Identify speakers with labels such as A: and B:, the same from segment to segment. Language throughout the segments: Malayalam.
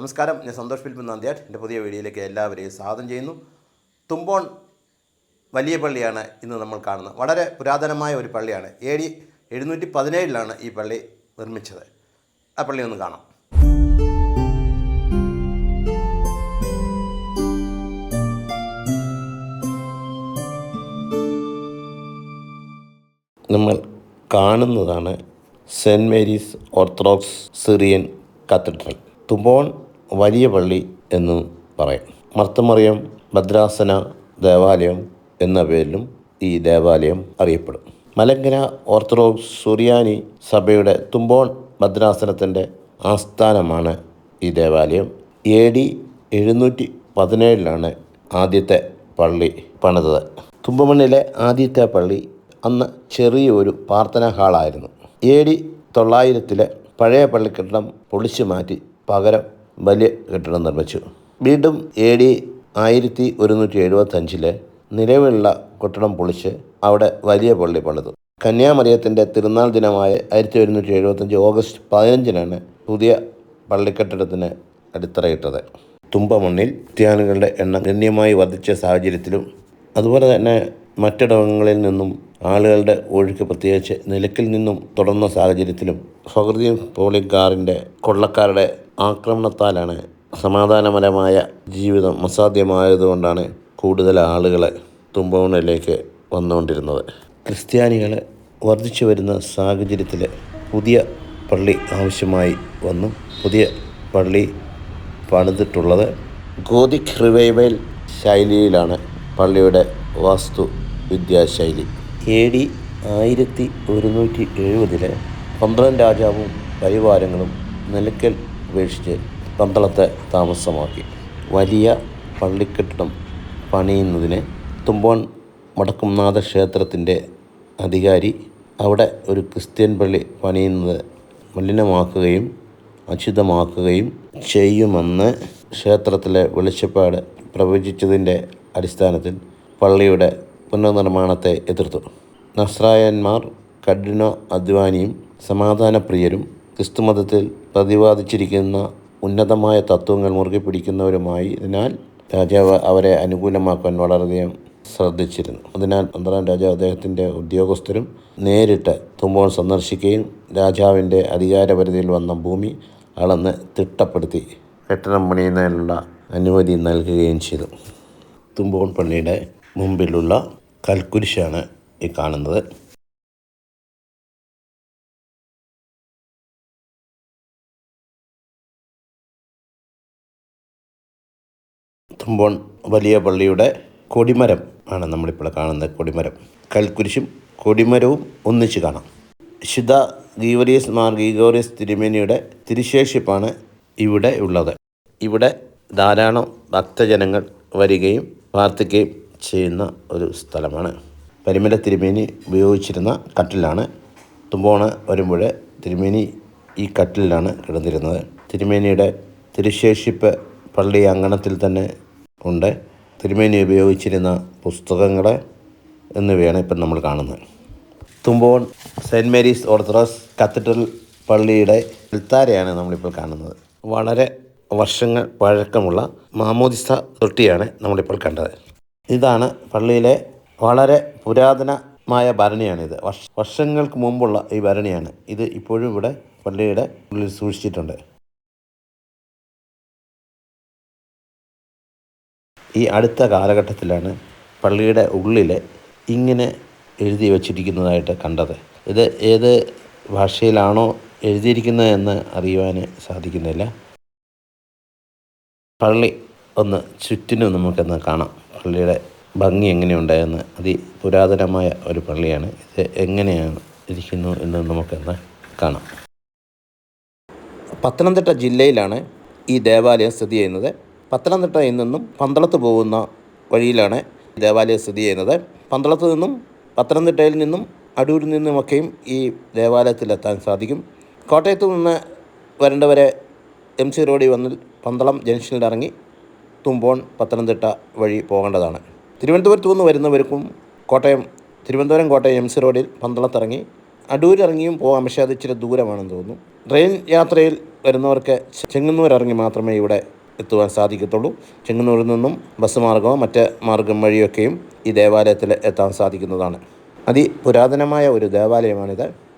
A: നമസ്കാരം ഞാൻ സന്തോഷ് ഫിൽപ്പ് നന്ദിയാട്ട് എന്റെ പുതിയ വീഡിയോയിലേക്ക് എല്ലാവരെയും സ്വാഗതം ചെയ്യുന്നു. തുമ്പോൺ വലിയ പള്ളിയാണ് ഇന്ന് നമ്മൾ കാണുന്നത്. വളരെ പുരാതനമായ ഒരു പള്ളിയാണ്. എ ഡി എഴുന്നൂറ്റി പതിനേഴിലാണ് ഈ പള്ളി നിർമ്മിച്ചത്. ആ പള്ളി ഒന്ന് കാണാം. നമ്മൾ കാണുന്നതാണ് Saint Mary's Orthodox Syrian Cathedral. Thumpamon വലിയ പള്ളി എന്ന് പറയും. മർത്തമറിയം ഭദ്രാസന ദേവാലയം എന്ന പേരിലും ഈ ദേവാലയം അറിയപ്പെടും. മലങ്കര ഓർത്തഡോക്സ് സുറിയാനി സഭയുടെ തുമ്പോൺ ഭദ്രാസനത്തിന്റെ ആസ്ഥാനമാണ് ഈ ദേവാലയം. എ ഡി എഴുന്നൂറ്റി പതിനേഴിലാണ് ആദ്യത്തെ പള്ളി പണിതത്. തുമ്പമണ്ണിലെ ആദ്യത്തെ പള്ളി അന്ന് ചെറിയൊരു പ്രാർത്ഥനാ ഹാളായിരുന്നു. എ ഡി തൊള്ളായിരത്തിലെ പഴയ പള്ളിക്കെട്ടിടം പൊളിച്ചു മാറ്റി പകരം വലിയ കെട്ടിടം നിർമ്മിച്ചു. വീണ്ടും എ ഡി ആയിരത്തി ഒരുന്നൂറ്റി എഴുപത്തഞ്ചിലെ നിലവിലുള്ള കെട്ടിടം പൊളിച്ച് അവിടെ വലിയ പള്ളി പണിതു. കന്യാമറിയത്തിന്റെ തിരുനാൾ ദിനമായ ആയിരത്തി ഒരുന്നൂറ്റി എഴുപത്തഞ്ച് ഓഗസ്റ്റ് പതിനഞ്ചിനാണ് പുതിയ പള്ളിക്കെട്ടിടത്തിന് അടിത്തറയിട്ടത്. തുമ്പമണ്ണിൽ ക്രിസ്ത്യാനികളുടെ എണ്ണം ഗണ്യമായി വർദ്ധിച്ച സാഹചര്യത്തിലും അതുപോലെ തന്നെ മറ്റിടങ്ങളിൽ നിന്നും ആളുകളുടെ ഒഴുക്ക് പ്രത്യേകിച്ച് നിലക്കിൽ നിന്നും തുടർന്ന സാഹചര്യത്തിലും ഫഹൃദീൻ പോളിക്കാറിന്റെ കൊള്ളക്കാരുടെ ആക്രമണത്താലാണ് സമാധാനപരമായ ജീവിതം അസാധ്യമായതുകൊണ്ടാണ് കൂടുതൽ ആളുകൾ തുമ്പമണ്ണിലേക്ക് വന്നുകൊണ്ടിരുന്നത്. ക്രിസ്ത്യാനികൾ വർദ്ധിച്ചു വരുന്ന സാഹചര്യത്തിൽ പുതിയ പള്ളി ആവശ്യമായി വന്നു. പുതിയ പള്ളി പണിതിട്ടുള്ളത് ഗോതിക് റിവൈവൽ ശൈലിയിലാണ് പള്ളിയുടെ വാസ്തു വിദ്യാശൈലി. എ ഡി ആയിരത്തി ഒരുന്നൂറ്റി എഴുപതിലെ പന്ത്രണ്ട് രാജാവും പരിവാരങ്ങളും നിലയ്ക്കൽ ഉപേക്ഷിച്ച് പന്തളത്തെ താമസമാക്കി. വലിയ പള്ളിക്കെട്ടിടം പണിയുന്നതിന് തുമ്പോൺ വടക്കുംനാഥ ക്ഷേത്രത്തിന്റെ അധികാരി അവിടെ ഒരു ക്രിസ്ത്യൻ പള്ളി പണിയുന്നത് മലിനമാക്കുകയും അശുദ്ധമാക്കുകയും ചെയ്യുമെന്ന് ക്ഷേത്രത്തിലെ വെളിച്ചപ്പാട് പ്രവചിച്ചതിന്റെ അടിസ്ഥാനത്തിൽ പള്ളിയുടെ പുനർനിർമ്മാണത്തെ എതിർത്തു. നസ്രായന്മാർ കഠിന അധ്വാനിയും സമാധാനപ്രിയരും ക്രിസ്തുമതത്തിൽ പ്രതിപാദിച്ചിരിക്കുന്ന ഉന്നതമായ തത്വങ്ങൾ മുറുകെ പിടിക്കുന്നവരുമായതിനാൽ രാജാവ് അവരെ അനുകൂലമാക്കാൻ വളരെയധികം ശ്രദ്ധിച്ചിരുന്നു. അതിനാൽ പന്ത്രണ്ടാം രാജാവ് അദ്ദേഹത്തിന്റെ ഉദ്യോഗസ്ഥരും നേരിട്ട് തുമ്പോൾ സന്ദർശിക്കുകയും രാജാവിന്റെ അധികാരപരിധിയിൽ വന്ന ഭൂമി അളന്ന് തിട്ടപ്പെടുത്തി കെട്ടിടം പണിയുന്നതിനുള്ള അനുമതി നൽകുകയും ചെയ്തു. തുമ്പോൺ പള്ളിയുടെ മുമ്പിലുള്ള കൽക്കുരിശാണ് ഈ കാണുന്നത്. തുമ്പോൺ വലിയ പള്ളിയുടെ കൊടിമരം ആണ് നമ്മളിപ്പോൾ കാണുന്നത്. കൊടിമരം. കൽക്കുരിശും കൊടിമരവും ഒന്നിച്ച് കാണാം. ശുദ്ധ ഗീവറിയസ് മാർ ഗീഗോറിയസ് തിരുമേനിയുടെ തിരുശേഷിപ്പാണ് ഇവിടെ ഉള്ളത്. ഇവിടെ ധാരാളം ഭക്തജനങ്ങൾ വരികയും പ്രാർത്ഥിക്കുകയും ചെയ്യുന്ന ഒരു സ്ഥലമാണ്. പരിമല തിരുമേനി ഉപയോഗിച്ചിരുന്ന കട്ടിലാണ്. തുമ്പോണ വരുമ്പോൾ തിരുമേനി ഈ കട്ടിലാണ് കിടന്നിരുന്നത്. തിരുമേനിയുടെ തിരുശേഷിപ്പ് പള്ളി അങ്കണത്തിൽ തന്നെ ഉണ്ട്. തിരുമേനി ഉപയോഗിച്ചിരുന്ന പുസ്തകങ്ങൾ എന്നിവയാണ് ഇപ്പം നമ്മൾ കാണുന്നത്. Thumpamon Saint Mary's Orthodox Cathedral പള്ളിയുടെ എൽത്താരയാണ് നമ്മളിപ്പോൾ കാണുന്നത്. വളരെ വർഷങ്ങൾ പഴക്കമുള്ള മാമോദിസ തൊട്ടിയാണ് നമ്മളിപ്പോൾ കണ്ടത്. ഇതാണ് പള്ളിയിലെ വളരെ പുരാതനമായ ഭരണിയാണിത്. വർഷ വർഷങ്ങൾക്ക് മുമ്പുള്ള ഈ ഭരണിയാണ്. ഇത് ഇപ്പോഴും ഇവിടെ പള്ളിയുടെ ഉള്ളിൽ സൂക്ഷിച്ചിട്ടുണ്ട്. ഈ അടുത്ത കാലഘട്ടത്തിലാണ് പള്ളിയുടെ ഉള്ളിൽ ഇങ്ങനെ എഴുതി വച്ചിരിക്കുന്നതായിട്ട് കണ്ടത്. ഇത് ഏത് ഭാഷയിലാണോ എഴുതിയിരിക്കുന്നത് എന്ന് അറിയുവാൻ സാധിക്കുന്നില്ല. പള്ളി ഒന്ന് ചുറ്റിനും നമുക്കൊന്ന് കാണാം. പള്ളിയുടെ ഭംഗി എങ്ങനെയുണ്ടായെന്ന് അതി പുരാതനമായ ഒരു പള്ളിയാണ്. ഇത് എങ്ങനെയാണ് ഇരിക്കുന്നു എന്ന് നമുക്കൊന്ന് കാണാം. പത്തനംതിട്ട ജില്ലയിലാണ് ഈ ദേവാലയം സ്ഥിതി ചെയ്യുന്നത്. പത്തനംതിട്ടയിൽ നിന്നും പന്തളത്ത് പോകുന്ന വഴിയിലാണ് ദേവാലയം സ്ഥിതി ചെയ്യുന്നത്. പന്തളത്ത് നിന്നും പത്തനംതിട്ടയിൽ നിന്നും അടൂരിൽ നിന്നുമൊക്കെയും ഈ ദേവാലയത്തിലെത്താൻ സാധിക്കും. കോട്ടയത്തു നിന്ന് വരേണ്ടവരെ എം സി റോഡിൽ വന്നിൽ പന്തളം ജംഗ്ഷനിൽ ഇറങ്ങി തുമ്പോൺ പത്തനംതിട്ട വഴി പോകേണ്ടതാണ്. തിരുവനന്തപുരത്ത് നിന്ന് വരുന്നവർക്കും കോട്ടയം തിരുവനന്തപുരം കോട്ടയം എം സി റോഡിൽ പന്തളത്തിറങ്ങി അടൂരിറങ്ങിയും പോകാം. പക്ഷേ അത് ഇച്ചിരി ദൂരമാണെന്ന് തോന്നുന്നു. ട്രെയിൻ യാത്രയിൽ വരുന്നവർക്ക് ചെങ്ങന്നൂർ ഇറങ്ങി മാത്രമേ ഇവിടെ എത്തുവാൻ സാധിക്കത്തുള്ളൂ. ചെങ്ങന്നൂരിൽ നിന്നും ബസ് മാർഗമോ മറ്റ് മാർഗം വഴിയൊക്കെയും ഈ ദേവാലയത്തിൽ എത്താൻ സാധിക്കുന്നതാണ്. അതിപുരാതനമായ ഒരു ദേവാലയമാണിത്.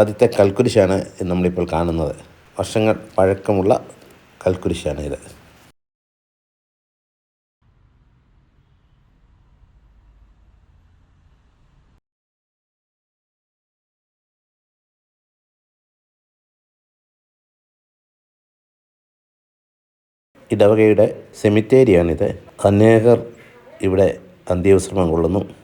A: ആദ്യത്തെ കൽക്കുരിശാണ് നമ്മളിപ്പോൾ കാണുന്നത്. വർഷങ്ങൾ പഴക്കമുള്ള കൽക്കുരിശാണ് ഇത്. ഇടവകയുടെ സെമിത്തേരിയാണിത്. അനേകർ ഇവിടെ അന്ത്യവിശ്രമം കൊള്ളുന്നു.